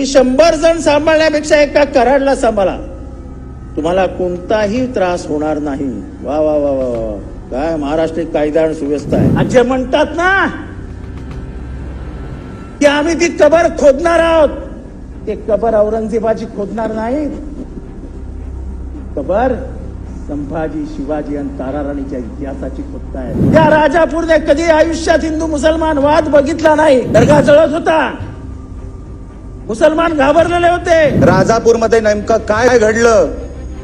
तुम्ही शंभर जण सांभाळण्यापेक्षा एका कराडला सांभाळा. तुम्हाला कोणताही त्रास होणार नाही. वा वा वा वा वा. काय महाराष्ट्र कायदा आणि सुव्यवस्था आहे. आज जे म्हणतात ना की आम्ही ती कबर खोदणार आहोत. ते कबर औरंगजेबाची खोदणार नाही. कबर संभाजी शिवाजी आणि ताराराणीच्या इतिहासाची खोदताय. त्या राजापूरने कधी आयुष्यात हिंदू मुसलमान वाद बघितला नाही. दर्गा जळत होता. मुसलमान घाबरलेले होते. राजापूरमध्ये नेमकं काय घडलं?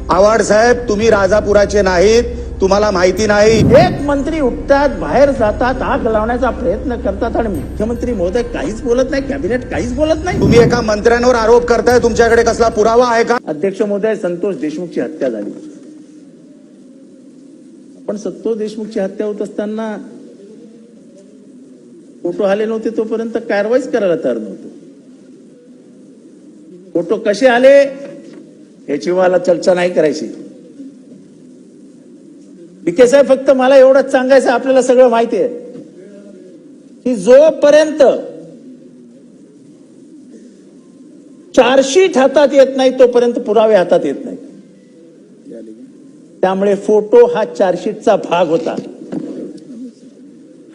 आव्हाड साहेब तुम्ही राजापुराचे नाहीत तुम्हाला माहिती नाही. एक मंत्री उठतात बाहेर जातात आग लावण्याचा प्रयत्न करतात आणि मुख्यमंत्री महोदय काहीच बोलत नाही कॅबिनेट काहीच बोलत नाही. तुम्ही एका मंत्र्यांवर आरोप करताय तुमच्याकडे कसला पुरावा आहे का? अध्यक्ष महोदय संतोष देशमुखची हत्या झाली. पण संतोष देशमुखची हत्या होत असताना फोटो आले नव्हते तोपर्यंत कारवाईच करायला तयार नव्हतं. फोटो कसे आले याची मला चर्चा नाही करायची. विके साहेब फक्त मला एवढंच सांगायचं आपल्याला सगळं माहिती आहे. की जोपर्यंत चार्जशीट हातात येत नाही तोपर्यंत पुरावे हातात येत नाही. त्यामुळे फोटो हा चार्जशीटचा भाग होता.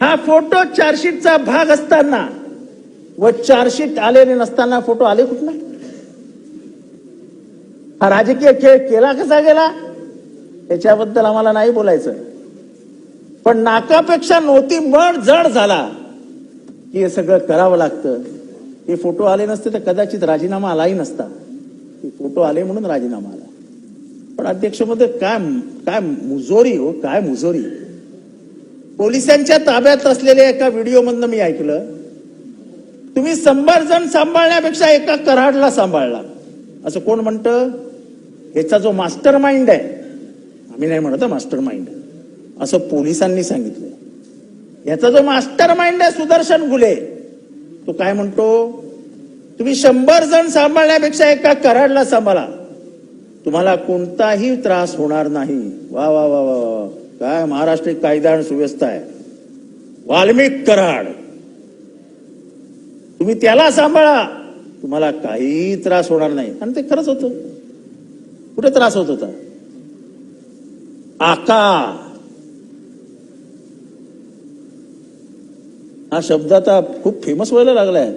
हा फोटो चार्जशीटचा भाग असताना व चार्जशीट आलेले नसताना फोटो आले कुठला हा राजकीय खेळ केला कसा गेला? त्याच्याबद्दल आम्हाला नाही बोलायचं. पण नाकापेक्षा नव्हती मळ जड झाला की हे सगळं करावं लागतं. हे फोटो आले नसते तर कदाचित राजीनामा आलाही नसता. फोटो आले म्हणून राजीनामा आला. पण अध्यक्षमध्ये काय काय मुजोरी हो काय मुजोरी. पोलिसांच्या ताब्यात असलेल्या एका व्हिडिओमधनं मी ऐकलं. तुम्ही शंभर जण सांभाळण्यापेक्षा एका कराडला सांभाळला. असं कोण म्हणतं? याचा जो मास्टर माइंड आहे आम्ही नाही म्हणत मास्टर माइंड असं पोलिसांनी सांगितलं. याचा जो मास्टर माइंड आहे सुदर्शन गुले तो काय म्हणतो? तुम्ही शंभर जण सांभाळण्यापेक्षा एका कराडला सांभाळा. तुम्हाला कोणताही त्रास होणार नाही. वा वा वा वा वा. काय महाराष्ट्र कायदा आणि सुव्यवस्था आहे. वाल्मिक कराड. तुम्ही त्याला सांभाळा. तुम्हाला काही त्रास होणार नाही. आणि ते खरंच होतं. कुठे त्रास होत होता? आका हा शब्द आता खूप फेमस व्हायला लागलाय.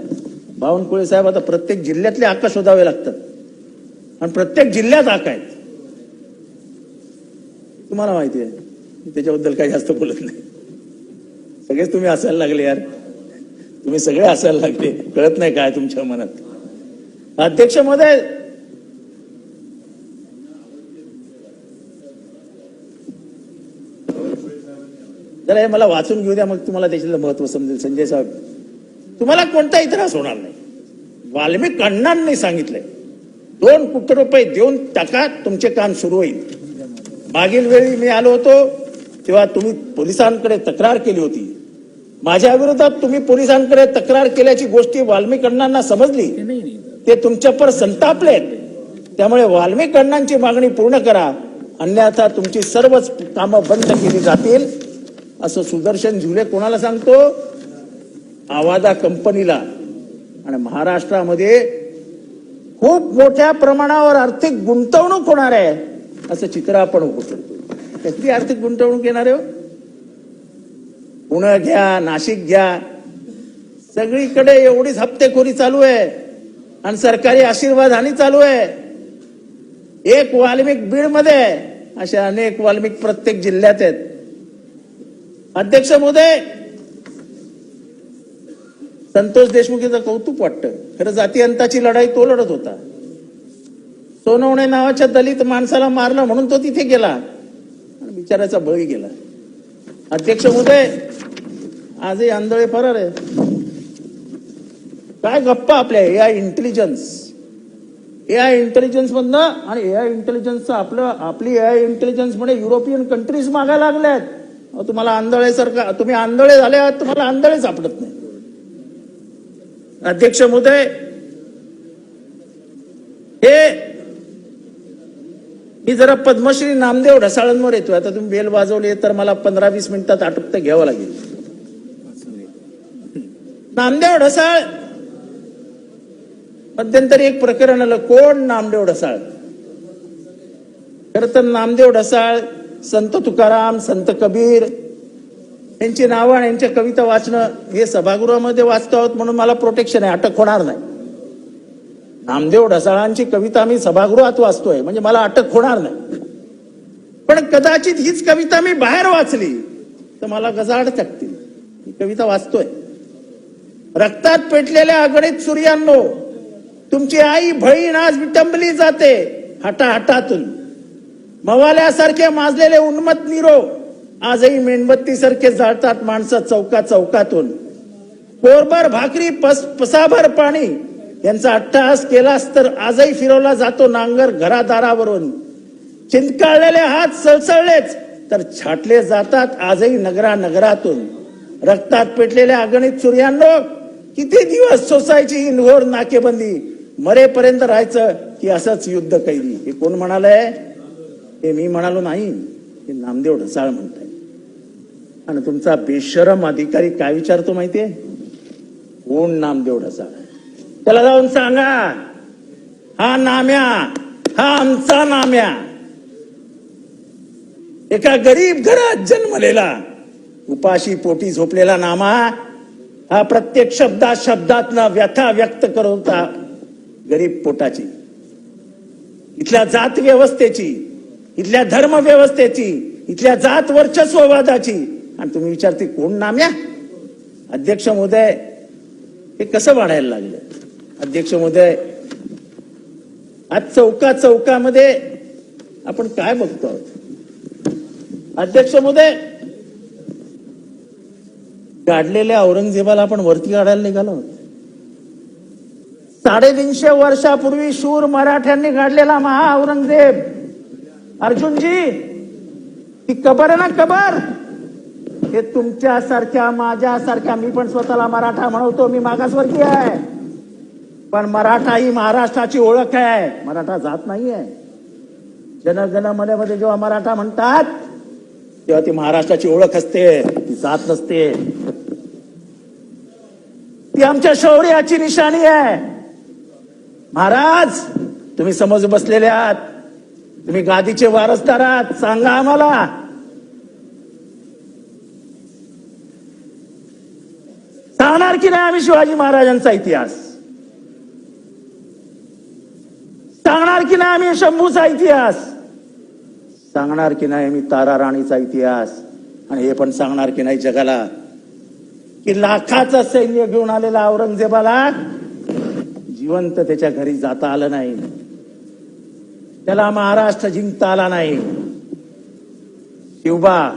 बावनकुळे साहेब आता प्रत्येक जिल्ह्यातले आका शोधावे लागतात. आणि प्रत्येक जिल्ह्यात आका आहेत. तुम्हाला माहिती आहे. त्याच्याबद्दल काही जास्त बोलत नाही. सगळेच तुम्ही असायला लागले यार. तुम्ही सगळे असायला लागले. कळत नाही काय तुमच्या मनात. अध्यक्ष महोदय हे मला वाचून घेऊ द्या मग तुम्हाला त्याच्यातलं महत्त्व समजेल. संजय साहेब तुम्हाला कोणताही त्रास होणार नाही. वाल्मिक अण्णांनी सांगितलंय दोन कोटी रुपये देऊन टाका तुमचे काम सुरू होईल. मागील वेळी मी आलो होतो तेव्हा तुम्ही पोलिसांकडे तक्रार केली होती. माझ्या विरोधात तुम्ही पोलिसांकडे तक्रार केल्याची गोष्टी वाल्मिक अण्णांना समजली. ते तुमच्यावर संतापले त्यामुळे वाल्मिक अण्णांची मागणी पूर्ण करा. अन्यथा तुमची सर्वच कामं बंद केली जातील. असं सुदर्शन झुले कोणाला सांगतो? आवाजा कंपनीला. आणि महाराष्ट्रामध्ये खूप मोठ्या प्रमाणावर आर्थिक गुंतवणूक होणार आहे असं चित्र आपण उघडतो कसली आर्थिक गुंतवणूक येणार आहे हो? पुणे घ्या नाशिक घ्या. सगळीकडे एवढीच हप्तेखोरी चालू आहे. आणि सरकारी आशीर्वाद हानी चालू आहे. एक वाल्मिक बीडमध्ये अशा अनेक वाल्मिक प्रत्येक जिल्ह्यात आहेत. अध्यक्ष महोदय संतोष देशमुखीचं कौतुक वाटतं खरं जाती अंताची लढाई तो लढत होता. सोनवणे नावाच्या दलित माणसाला मारलं म्हणून तो तिथे गेला. आणि बिचाराचा बळी गेला. अध्यक्ष महोदय आजही आंधळे फरार आहे काय गप्पा आपल्या A I intelligence A I intelligence मधनं आणि ए आय इंटेलिजन्सचं आपलं आपली ए आय इंटेलिजन्स म्हणजे युरोपियन कंट्रीज मागायला लागल्यात. तुम्हाला आंधळेसारखा तुम्ही आंधळे झाले आहात तुम्हाला आंधळे सापडत नाही. अध्यक्ष मोदय हे मी जरा पद्मश्री नामदेव ढसाळांवर येतोय. आता तुम्ही बेल वाजवली तर मला पंधरा वीस मिनिटात आटोपतं घ्यावं लागेल. नामदेव ढसाळ. मध्यंतरी एक प्रकरण आलं कोण नामदेव ढसाळ? खर तर नामदेव ढसाळ संत तुकाराम संत कबीर यांची नावं आणि यांच्या कविता वाचणं हे सभागृहामध्ये वाचतो आहोत म्हणून मला प्रोटेक्शन आहे अटक होणार नाही. नामदेव ढसाळांची कविता मी सभागृहात वाचतोय म्हणजे मला अटक होणार नाही. पण कदाचित हीच कविता मी बाहेर वाचली तर मला गजाड टाकतील ही कविता वाचतोय. रक्तात पेटलेल्या आघडीत सूर्यांनो तुमची आई बहीण आज विटंबली जाते हटाहटातून. मवाल्यासारखे माजलेले उन्मत निरो आजही मेणबत्ती सारखे जाळतात माणसं चौका चौकातून. कोरभर भाकरी पस पसाभर पाणी. यांचा अट्टहास केलास तर आजही फिरवला जातो नांगर घरादारावरून. चिंतकाळलेले हात सळसळलेच तर छाटले जातात आजही नगरा नगरातून. रक्तात पेटलेल्या अगणित सूर्यांनो किती दिवस सोसायची ही घोर नाकेबंदी? मरेपर्यंत राहायचं की असंच युद्ध कैदी हे कोण म्हणालंय? हे मी म्हणालो नाही हे नामदेव ढसाळ म्हणताय आणि तुमचा बेशरम अधिकारी काय विचारतो माहितीये? कोण नामदेव ढसाळ? त्याला जाऊन सांगा हा नाम्या हा आमचा नाम्या. एका गरीब घरात जन्मलेला उपाशी पोटी झोपलेला नामा हा प्रत्येक शब्दात शब्दातनं व्यथा व्यक्त करत होता गरीब पोटाची. इथल्या जात व्यवस्थेची इथल्या धर्म व्यवस्थेची इथल्या जात वर्चस्ववादाची आणि तुम्ही विचारते कोण नाम्या? अध्यक्ष महोदय हे कसं वाढायला लागलं? अध्यक्ष महोदय आज चौका चौकामध्ये आपण काय बघतो आहोत? अध्यक्ष महोदय गाडलेल्या औरंगजेबाला आपण वरती काढायला निघालो आहोत. साडेतीनशे वर्षापूर्वी शूर मराठ्यांनी गाडलेला महा औरंगजेब. अर्जुनजी ती कबर आहे ना कबर? हे तुमच्यासारख्या माझ्यासारख्या मी पण स्वतःला मराठा म्हणवतो मी मागासवर्गीय आहे. पण मराठा ही महाराष्ट्राची ओळख आहे. मराठा जात नाहीये. जनगणमध्ये जेव्हा मराठा म्हणतात तेव्हा ती महाराष्ट्राची ओळख असते ती जात नसते. ती आमच्या शौर्याची निशाणी आहे. महाराज तुम्ही समज बसलेले आहात. तुम्ही गादीचे वारसदार आहात सांगा आम्हाला. सांगणार की नाही आम्ही शिवाजी महाराजांचा इतिहास? सांगणार की नाही आम्ही शंभूचा इतिहास? सांगणार की नाही आम्ही तारा राणीचा इतिहास? आणि हे पण सांगणार की नाही जगाला? की लाखाचं सैन्य घेऊन आलेला औरंगजेबाला जिवंत त्याच्या घरी जाता आलं नाही. त्याला महाराष्ट्र जिंकता आला नाही. शिवबा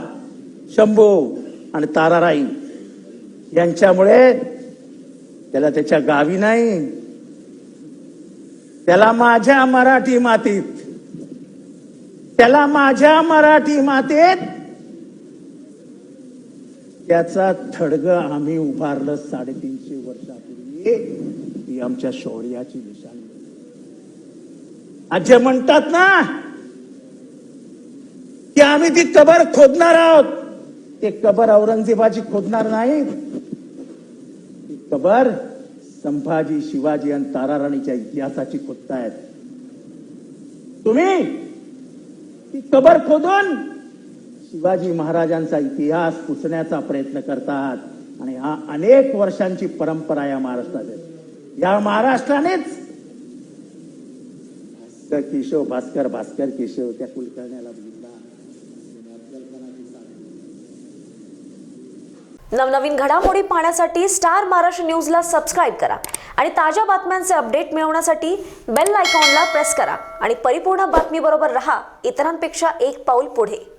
शंभू आणि ताराराई यांच्यामुळे त्याला त्याच्या गावी नाही. त्याला माझ्या मराठी मातीत त्याला माझ्या मराठी मातेत त्याचा थडग आम्ही उभारलं साडेतीनशे वर्षापूर्वी. ही आमच्या शौर्याची निशाणी. जे म्हणतात ना की आम्ही ती कबर खोदणार आहोत. ते कबर औरंगजेबाची खोदणार नाही. ती कबर संभाजी शिवाजी आणि ताराराणीच्या इतिहासाची खोदतायत. तुम्ही ती कबर खोदून शिवाजी महाराजांचा इतिहास पुसण्याचा प्रयत्न करतात. आणि हा अनेक वर्षांची परंपरा या महाराष्ट्रात आहे. या महाराष्ट्रानेच त्या केशव भास्कर भास्कर केशव त्या कुलकर्ण्याला नवनवीन घडामोडी पाहण्यासाठी स्टार महाराष्ट्र न्यूजला सबस्क्राईब करा आणि ताज्या बातम्यांचे अपडेट मिळवण्यासाठी बेल आयकॉनला प्रेस करा. आणि परिपूर्ण बातमीबरोबर रहा इतरांपेक्षा एक पाऊल पुढे.